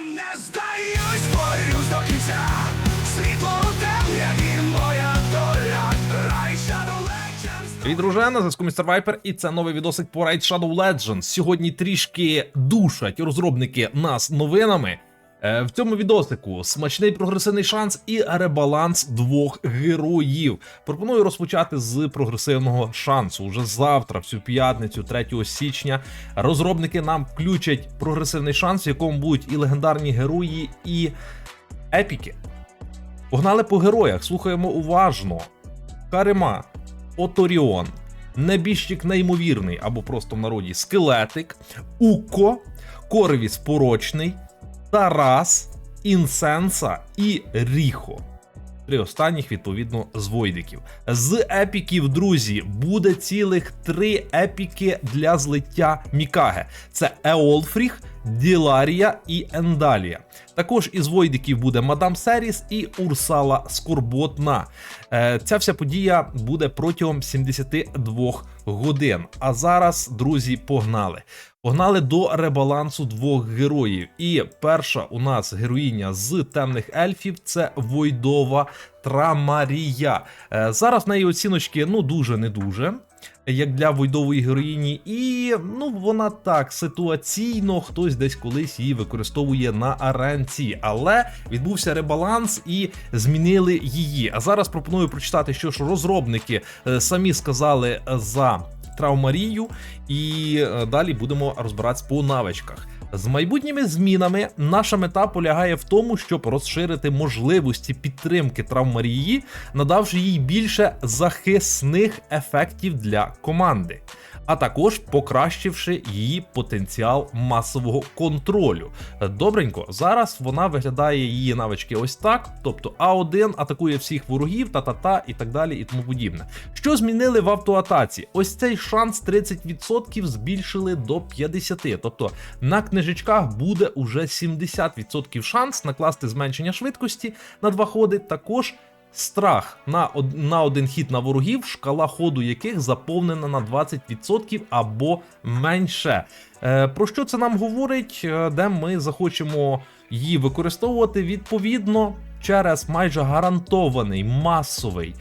не здаюсь, борюсь до кінця. Світло темряві, моя доля. Рай Shadow Legends. Привіт, друже, на зв'язку Містер Вайпер, і це новий відосик по Raid Shadow Legends. Сьогодні трішки душать розробники нас новинами. Е, В цьому відосику смачний прогресивний шанс і ребаланс двох героїв. Пропоную розпочати з прогресивного шансу. Уже завтра, в цю п'ятницю, 3 січня, розробники нам включать прогресивний шанс, в якому будуть і легендарні герої, і епіки. Погнали по героях, слухаємо уважно. Карема, Оторіон, Небіжчик неймовірний або просто в народі скелетик, Уко, Корвіс порочний, Тарас, Інсенса і Ріхо. Три останніх, відповідно, з Войдиків. З епіків, друзі, буде цілих три епіки для злиття Мікаге: це Еолфріх, Діларія і Ендалія. Також із Войдиків буде Мадам Серіс і Урсала Скорботна. Е, Ця вся подія буде протягом 72 годин. А зараз, друзі, погнали. Погнали до ребалансу двох героїв. І перша у нас героїня з темних ельфів це Войдова Трамарія. Е, Зараз в неї оціночки ну дуже не дуже. Як для войдової героїні, і ну вона так ситуаційно хтось десь колись її використовує на аренці, але відбувся ребаланс і змінили її. А зараз пропоную прочитати, що ж розробники е, самі сказали за Травмарію, і е, далі будемо розбиратись по навичках. З майбутніми змінами наша мета полягає в тому, щоб розширити можливості підтримки травмарії, надавши їй більше захисних ефектів для команди, а також покращивши її потенціал масового контролю. Добренько, зараз вона виглядає її навички ось так: тобто А1 атакує всіх ворогів, та-та-та і так далі, і тому подібне. Що змінили в автоатаці? Ось цей шанс 30% збільшили до 50%. Тобто на книжечках буде уже 70% шанс накласти зменшення швидкості на два ходи. Також страх на, од- на один хід на ворогів, шкала ходу яких заповнена на 20% або менше. Е, про що це нам говорить? Е, Де ми захочемо її використовувати відповідно через майже гарантований масовий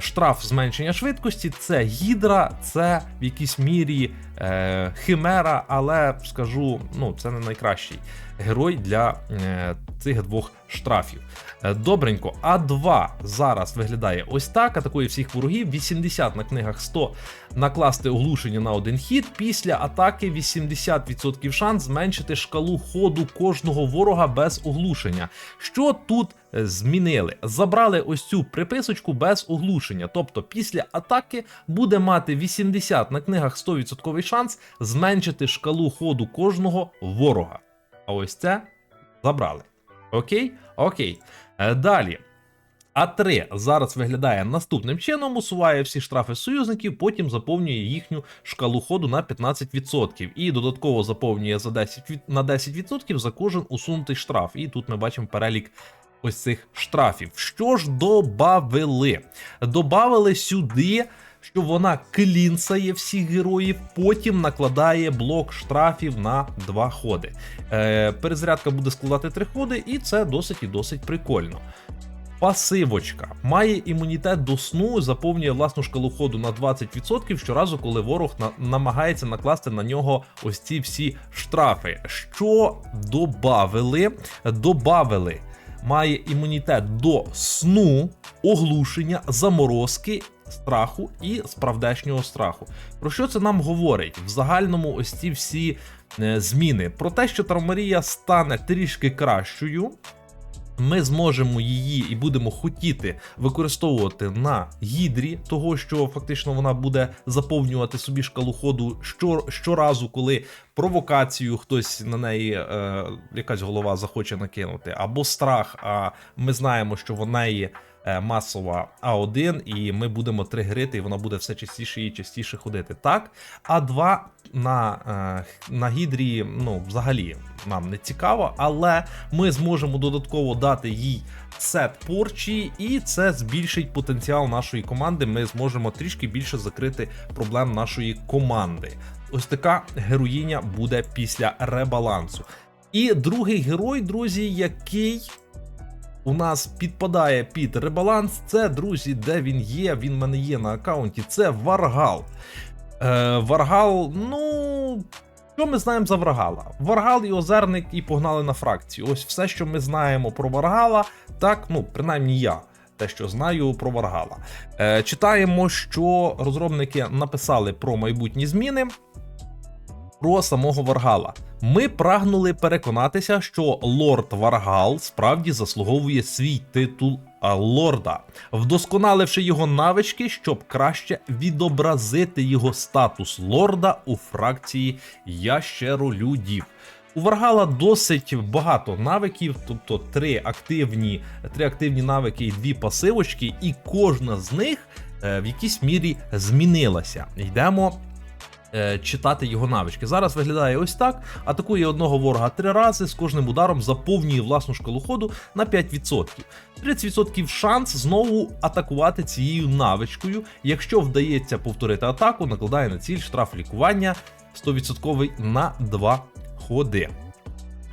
штраф зменшення швидкості. Це гідра, це в якійсь мірі е, химера, але скажу, ну це не найкращий герой для е, цих двох штрафів. Е, Добренько, А2 зараз виглядає ось так. Атакує всіх ворогів. 80 на книгах 100 накласти оглушення на один хід. Після атаки 80% шанс зменшити шкалу ходу кожного ворога без оглушення. Що тут е, змінили? Забрали ось цю приписочку без оглушення. Тобто після атаки буде мати 80 на книгах 100% шанс зменшити шкалу ходу кожного ворога. А ось це забрали. Окей? Окей. Е, Далі. А3 зараз виглядає наступним чином: усуває всі штрафи союзників, потім заповнює їхню шкалу ходу на 15%. І додатково заповнює за 10, на 10% за кожен усунутий штраф. І тут ми бачимо перелік ось цих штрафів. Що ж добавили? Добавили сюди. Що вона клінсає всіх героїв, потім накладає блок штрафів на два ходи. Е, перезарядка буде складати три ходи, і це досить і досить прикольно. Пасивочка має імунітет до сну, заповнює власну шкалу ходу на 20% щоразу, коли ворог на- намагається накласти на нього ось ці всі штрафи. Що добавили? Добавили. Має імунітет до сну, оглушення, заморозки, страху і справдешнього страху. Про що це нам говорить? В загальному ось ці всі е, зміни. Про те, що Травмарія стане трішки кращою, ми зможемо її і будемо хотіти використовувати на гідрі, того що фактично вона буде заповнювати собі шкалу ходу що, щоразу, коли провокацію хтось на неї е, якась голова захоче накинути, або страх. А ми знаємо, що в неї масова А1, і ми будемо тригерити, і вона буде все частіше і частіше ходити. Так, А2 на, е, на гідрі, ну, взагалі нам не цікаво, але ми зможемо додатково дати їй сет порчі, і це збільшить потенціал нашої команди. Ми зможемо трішки більше закрити проблем нашої команди. Ось така героїня буде після ребалансу. І другий герой, друзі, який у нас підпадає під ребаланс, це, друзі, де він є. Він в мене є на аккаунті. Це Варгал. Е, Варгал, ну. Що ми знаємо за Варгала? Варгал і озерник і погнали на фракцію. Ось все, що ми знаємо про Варгала, так, ну, принаймні я. Те, що знаю про Варгала. Е, читаємо, що розробники написали про майбутні зміни про самого Варгала. Ми прагнули переконатися, що лорд Варгал справді заслуговує свій титул лорда, вдосконаливши його навички, щоб краще відобразити його статус лорда у фракції ящеролюдів. У Варгала досить багато навиків, тобто три активні, три активні навики і дві пасивочки, і кожна з них е, в якійсь мірі змінилася. Йдемо читати його навички. Зараз виглядає ось так: атакує одного ворога три рази, з кожним ударом заповнює власну шкалу ходу на 5%. 30% шанс знову атакувати цією навичкою. Якщо вдається повторити атаку, накладає на ціль штраф лікування 100% на 2 ходи.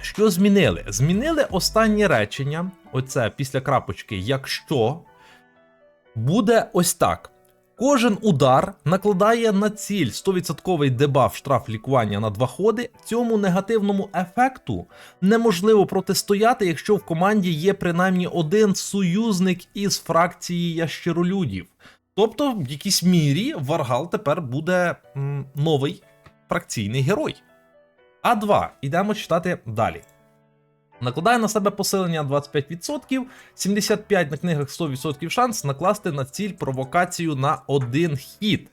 Що змінили? Змінили останнє речення. Оце після крапочки, якщо буде ось так. Кожен удар накладає на ціль 100% дебаф штраф лікування на два ходи. Цьому негативному ефекту неможливо протистояти, якщо в команді є принаймні один союзник із фракції ящеролюдів. Тобто, в якійсь мірі Варгал тепер буде м, новий фракційний герой. А2. Ідемо читати далі. Накладає на себе посилення 25%, 75 на книгах 100% шанс накласти на ціль провокацію на один хід.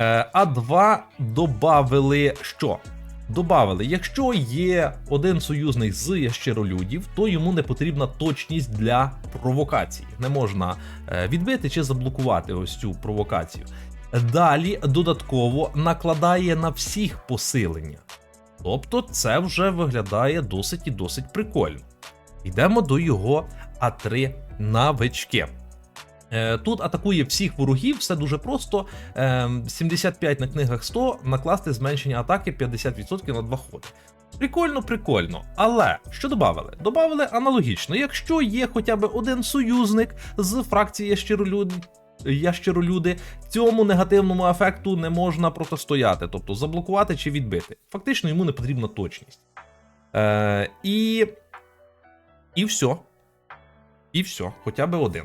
Е, А2 добавили що? Добавили, якщо є один союзник з ящеролюдів, то йому не потрібна точність для провокації. Не можна е, відбити чи заблокувати ось цю провокацію. Далі додатково накладає на всіх посилення. Тобто це вже виглядає досить і досить прикольно. Йдемо до його А3 навички. Е, Тут атакує всіх ворогів, все дуже просто. Е, 75 на книгах 100, накласти зменшення атаки 50% на два ходи. Прикольно, прикольно. Але що додали? Добавили аналогічно, якщо є хоча б один союзник з фракції ящеролюд... ящеролюди, цьому негативному ефекту не можна протистояти, тобто заблокувати чи відбити. Фактично йому не потрібна точність. Е, і. І все. І все, хоча б один.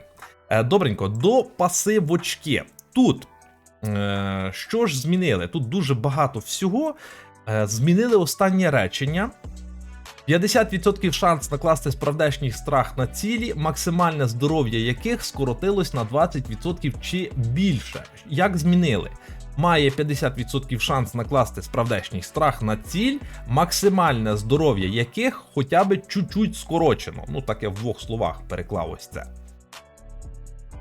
Е, Добренько, до пасивочки. Тут е, що ж змінили? Тут дуже багато всього. Е, змінили останнє речення. 50% шанс накласти справдешній страх на цілі, максимальне здоров'я яких скоротилось на 20% чи більше. Як змінили? Має 50% шанс накласти справдешній страх на ціль, максимальне здоров'я яких хоча б чуть-чуть скорочено. Ну так я в двох словах переклав ось це.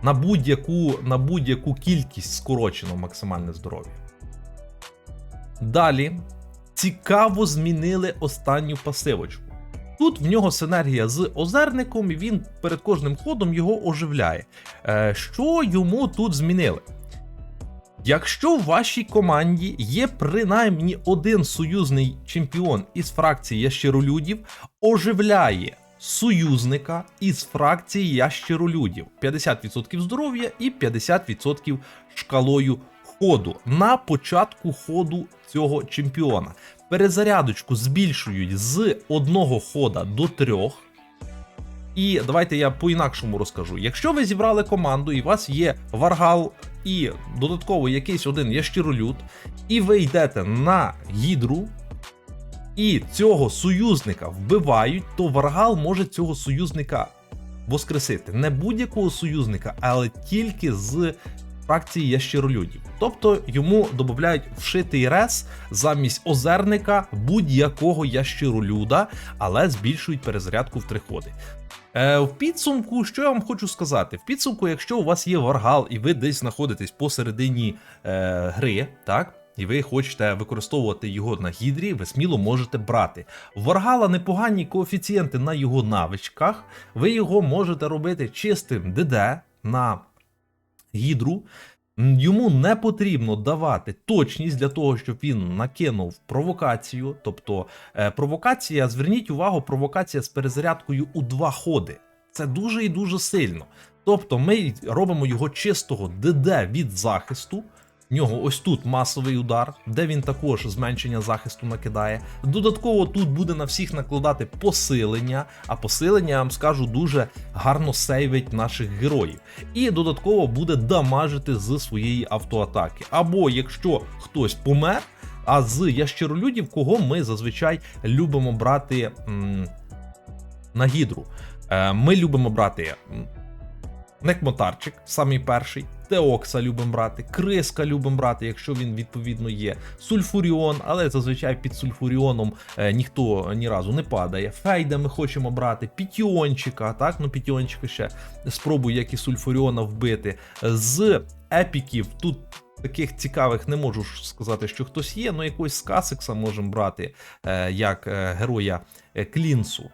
На будь-яку на будь-яку кількість скорочено максимальне здоров'я. Далі цікаво змінили останню пасивочку. Тут в нього синергія з озерником, і він перед кожним ходом його оживляє. Е, що йому тут змінили? Якщо в вашій команді є принаймні один союзний чемпіон із фракції ящеролюдів, оживляє союзника із фракції ящеролюдів 50% здоров'я і 50% шкалою ходу на початку ходу цього чемпіона. Перезарядочку збільшують з одного хода до трьох. І давайте я по-інакшому розкажу. Якщо ви зібрали команду, і у вас є варгал і додатково якийсь один ящиролюд, і ви йдете на гідру, і цього союзника вбивають, то варгал може цього союзника воскресити. Не будь-якого союзника, але тільки з фракції ящеролюдів. Тобто йому додають вшитий рес замість озерника будь-якого ящеролюда, але збільшують перезарядку в три ходи. Е, в підсумку, що я вам хочу сказати? В підсумку, якщо у вас є варгал і ви десь знаходитесь посередині е, гри, так? І ви хочете використовувати його на гідрі, ви сміло можете брати. Варгала непогані коефіцієнти на його навичках. Ви його можете робити чистим ДД на гідру. Йому не потрібно давати точність для того, щоб він накинув провокацію. Тобто е, провокація, зверніть увагу, провокація з перезарядкою у два ходи. Це дуже і дуже сильно. Тобто ми робимо його чистого ДД від захисту. В нього ось тут масовий удар, де він також зменшення захисту накидає. Додатково тут буде на всіх накладати посилення, а посилення, я вам скажу, дуже гарно сейвить наших героїв. І додатково буде дамажити з своєї автоатаки. Або якщо хтось помер, а з ящеролюдів, кого ми зазвичай любимо брати м, на гідру. Е, ми любимо брати Некмотарчик, самий перший. Теокса любимо брати, Криска любимо брати, якщо він відповідно є. Сульфуріон, але зазвичай під сульфуріоном е, ніхто ні разу не падає. Фейда ми хочемо брати, Пітіончика, так, ну Пітіончика ще спробую, як і сульфуріона вбити. З епіків тут. Таких цікавих не можу сказати, що хтось є, але якогось з Касикса можемо брати е, як е, героя е, Клінсу.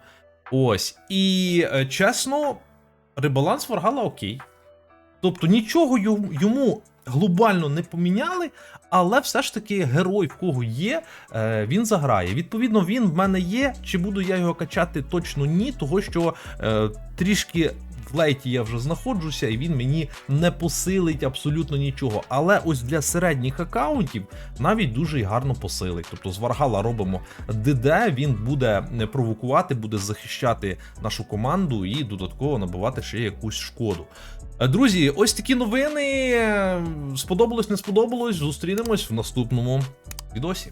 Ось. І чесно, ребаланс Варгала окей. Тобто нічого йому глобально не поміняли, але все ж таки герой, в кого є, е, він заграє. Відповідно, він в мене є. Чи буду я його качати точно ні, того що е, трішки. В лейті я вже знаходжуся, і він мені не посилить абсолютно нічого. Але ось для середніх аккаунтів навіть дуже й гарно посилить. Тобто з Варгала робимо ДД, він буде не провокувати, буде захищати нашу команду і додатково набивати ще якусь шкоду. Е, Друзі, ось такі новини. Е, Сподобалось, не сподобалось. Зустрінемось в наступному відосі.